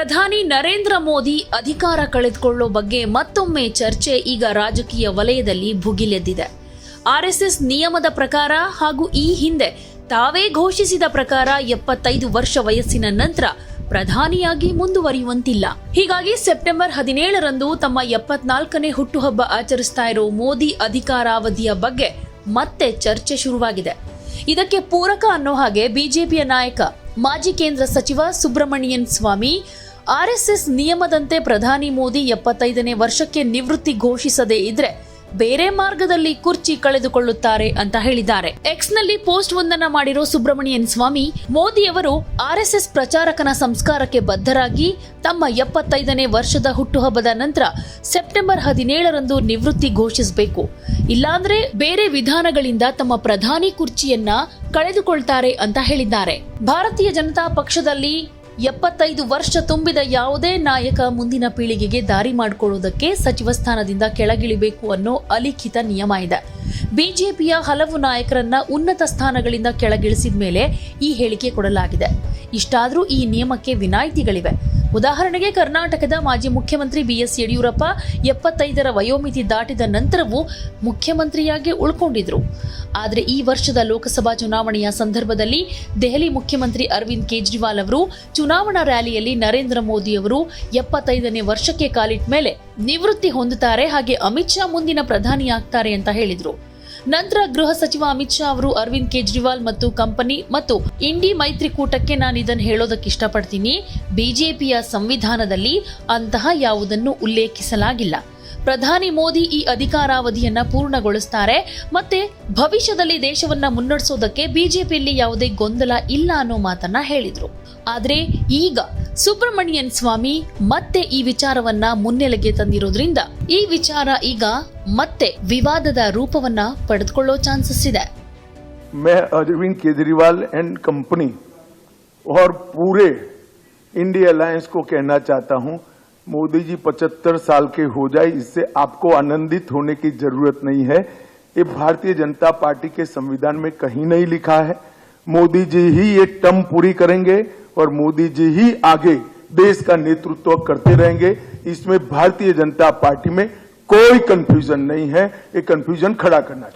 ಪ್ರಧಾನಿ ನರೇಂದ್ರ ಮೋದಿ ಅಧಿಕಾರ ಕಳೆದುಕೊಳ್ಳೋ ಬಗ್ಗೆ ಮತ್ತೊಮ್ಮೆ ಚರ್ಚೆ ಈಗ ರಾಜಕೀಯ ವಲಯದಲ್ಲಿ ಭುಗಿಲೆದ್ದಿದೆ. ಆರ್ಎಸ್ಎಸ್ ನಿಯಮದ ಪ್ರಕಾರ ಹಾಗೂ ಈ ಹಿಂದೆ ತಾವೇ ಘೋಷಿಸಿದ ಪ್ರಕಾರ ಎಪ್ಪತ್ತೈದು ವರ್ಷ ವಯಸ್ಸಿನ ನಂತರ ಪ್ರಧಾನಿಯಾಗಿ ಮುಂದುವರಿಯುವಂತಿಲ್ಲ. ಹೀಗಾಗಿ ಸೆಪ್ಟೆಂಬರ್ ಹದಿನೇಳರಂದು ತಮ್ಮ ಎಪ್ಪತ್ನಾಲ್ಕನೇ ಹುಟ್ಟುಹಬ್ಬ ಆಚರಿಸ್ತಾ ಇರೋ ಮೋದಿ ಅಧಿಕಾರಾವಧಿಯ ಬಗ್ಗೆ ಮತ್ತೆ ಚರ್ಚೆ ಶುರುವಾಗಿದೆ. ಇದಕ್ಕೆ ಪೂರಕ ಅನ್ನೋ ಹಾಗೆ ಬಿಜೆಪಿಯ ನಾಯಕ, ಮಾಜಿ ಕೇಂದ್ರ ಸಚಿವ ಸುಬ್ರಹ್ಮಣ್ಯನ್ ಸ್ವಾಮಿ ಆರ್ಎಸ್ಎಸ್ ನಿಯಮದಂತೆ ಪ್ರಧಾನಿ ಮೋದಿ ಎಪ್ಪತ್ತೈದನೇ ವರ್ಷಕ್ಕೆ ನಿವೃತ್ತಿ ಘೋಷಿಸದೇ ಇದ್ರೆ ಬೇರೆ ಮಾರ್ಗದಲ್ಲಿ ಕುರ್ಚಿ ಕಳೆದುಕೊಳ್ಳುತ್ತಾರೆ ಅಂತ ಹೇಳಿದ್ದಾರೆ. ಎಕ್ಸ್ನಲ್ಲಿ ಪೋಸ್ಟ್ ಒಂದನ್ನ ಮಾಡಿರೋ ಸುಬ್ರಹ್ಮಣ್ಯನ್ ಸ್ವಾಮಿ, ಮೋದಿಯವರು ಆರ್ಎಸ್ಎಸ್ ಪ್ರಚಾರಕನ ಸಂಸ್ಕಾರಕ್ಕೆ ಬದ್ಧರಾಗಿ ತಮ್ಮ ಎಪ್ಪತ್ತೈದನೇ ವರ್ಷದ ಹುಟ್ಟುಹಬ್ಬದ ನಂತರ ಸೆಪ್ಟೆಂಬರ್ ಹದಿನೇಳರಂದು ನಿವೃತ್ತಿ ಘೋಷಿಸಬೇಕು. ಇಲ್ಲಾಂದ್ರೆ ಬೇರೆ ವಿಧಾನಗಳಿಂದ ತಮ್ಮ ಪ್ರಧಾನಿ ಕುರ್ಚಿಯನ್ನ ಕಳೆದುಕೊಳ್ತಾರೆ ಅಂತ ಹೇಳಿದ್ದಾರೆ. ಭಾರತೀಯ ಜನತಾ ಪಕ್ಷದಲ್ಲಿ ಎಪ್ಪತ್ತೈದು ವರ್ಷ ತುಂಬಿದ ಯಾವುದೇ ನಾಯಕ ಮುಂದಿನ ಪೀಳಿಗೆಗೆ ದಾರಿ ಮಾಡಿಕೊಳ್ಳುವುದಕ್ಕೆ ಸಚಿವ ಸ್ಥಾನದಿಂದ ಕೆಳಗಿಳಿಬೇಕು ಅನ್ನೋ ಅಲಿಖಿತ ನಿಯಮ ಇದೆ. ಬಿಜೆಪಿಯ ಹಲವು ನಾಯಕರನ್ನ ಉನ್ನತ ಸ್ಥಾನಗಳಿಂದ ಕೆಳಗಿಳಿಸಿದ ಮೇಲೆ ಈ ಹೇಳಿಕೆ ಕೊಡಲಾಗಿದೆ. ಇಷ್ಟಾದರೂ ಈ ನಿಯಮಕ್ಕೆ ವಿನಾಯಿತಿಗಳಿವೆ. ಉದಾಹರಣೆಗೆ ಕರ್ನಾಟಕದ ಮಾಜಿ ಮುಖ್ಯಮಂತ್ರಿ ಬಿಎಸ್ ಯಡಿಯೂರಪ್ಪ ಎಪ್ಪತ್ತೈದರ ವಯೋಮಿತಿ ದಾಟಿದ ನಂತರವೂ ಮುಖ್ಯಮಂತ್ರಿಯಾಗಿ ಉಳ್ಕೊಂಡಿದ್ರು. ಆದರೆ ಈ ವರ್ಷದ ಲೋಕಸಭಾ ಚುನಾವಣೆಯ ಸಂದರ್ಭದಲ್ಲಿ ದೆಹಲಿ ಮುಖ್ಯಮಂತ್ರಿ ಅರವಿಂದ್ ಕೇಜ್ರಿವಾಲ್ ಅವರು ಚುನಾವಣಾ ರ್ಯಾಲಿಯಲ್ಲಿ ನರೇಂದ್ರ ಮೋದಿ ಅವರು ಎಪ್ಪತ್ತೈದನೇ ವರ್ಷಕ್ಕೆ ಕಾಲಿಟ್ಟ ಮೇಲೆ ನಿವೃತ್ತಿ ಹೊಂದುತ್ತಾರೆ. ಹಾಗೆ ಅಮಿತ್ ಶಾ ಮುಂದಿನ ಪ್ರಧಾನಿಯಾಗ್ತಾರೆ ಅಂತ ಹೇಳಿದ್ರು. ನಂತರ ಗೃಹ ಸಚಿವ ಅಮಿತ್ ಶಾ ಅವರು ಅರವಿಂದ್ ಕೇಜ್ರಿವಾಲ್ ಮತ್ತು ಕಂಪನಿ ಮತ್ತು ಇಂಡಿ ಮೈತ್ರಿಕೂಟಕ್ಕೆ ನಾನು ಇದನ್ನು ಹೇಳೋದಕ್ಕೆ ಇಷ್ಟಪಡ್ತೀನಿ. ಬಿಜೆಪಿಯ ಸಂವಿಧಾನದಲ್ಲಿ ಅಂತಹ ಯಾವುದನ್ನು ಉಲ್ಲೇಖಿಸಲಾಗಿಲ್ಲ. ಪ್ರಧಾನಿ ಮೋದಿ ಈ ಅಧಿಕಾರಾವಧಿಯನ್ನ ಪೂರ್ಣಗೊಳಿಸ್ತಾರೆ. ಮತ್ತೆ ಭವಿಷ್ಯದಲ್ಲಿ ದೇಶವನ್ನ ಮುನ್ನಡೆಸೋದಕ್ಕೆ ಬಿಜೆಪಿಯಲ್ಲಿ ಯಾವುದೇ ಗೊಂದಲ ಇಲ್ಲ ಅನ್ನೋ ಮಾತನ್ನ ಹೇಳಿದ್ರು. ಆದರೆ ಈಗ ಸುಬ್ರಮಣಿಯನ್ ಸ್ವಾಮಿ ಮತ್ತೆ ಈ ವಿಚಾರವನ್ನ ಮುನ್ನೆಲೆಗೆ ತಂದಿರೋದ್ರಿಂದ ಈ ವಿಚಾರ ಈಗ ಮತ್ತೆ ವಿವಾದದ ರೂಪವನ್ನ ಪಡೆದುಕೊಳ್ಳೋ ಚಾನ್ಸಸ್ ಇದೆ मैं अरविंद केजरीवाल एंड कंपनी और पूरे इंडिया अलायंस को कहना चाहता हूं मोदी जी 75 साल के हो जाए इससे आपको आनंदित होने की जरूरत नहीं है ये भारतीय जनता पार्टी के संविधान में कहीं नहीं लिखा है मोदी जी ही ये टर्म पूरी करेंगे और मोदी जी ही आगे देश का नेतृत्व करते रहेंगे। इसमें भारतीय जनता पार्टी में कोई कंफ्यूजन नहीं है। ये कंफ्यूजन खड़ा करना चाहिए।